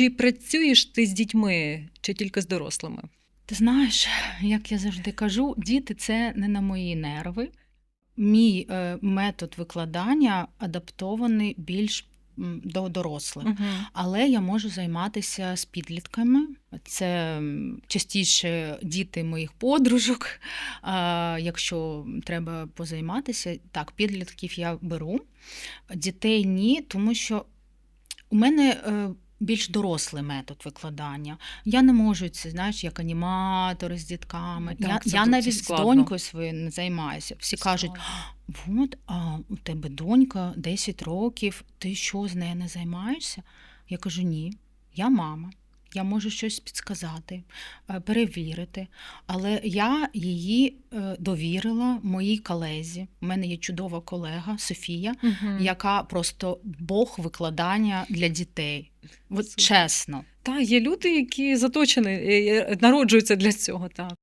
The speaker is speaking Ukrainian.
Чи працюєш ти з дітьми, чи тільки з дорослими? Ти знаєш, як я завжди кажу, діти це не на мої нерви. Мій е, метод викладання адаптований більш до дорослих. Але я можу займатися з підлітками. Це частіше діти моїх подружок. А, якщо треба позайматися, так, підлітків я беру. Дітей ні, тому що у мене. Більш дорослий метод викладання. Я не можу це, знаєш, як аніматори з дітками. Так, я це я дуже навіть з донькою своєю не займаюся. Всі кажуть, От, а у тебе донька 10 років, ти що з нею не займаєшся? Я кажу: ні, я мама. Я можу щось підсказати, е, перевірити. Але я її е, довірила моїй колезі. У мене є чудова колега Софія, угу. яка просто Бог викладання для дітей. От чесно. Та є люди, які заточені, е, народжуються для цього. Так.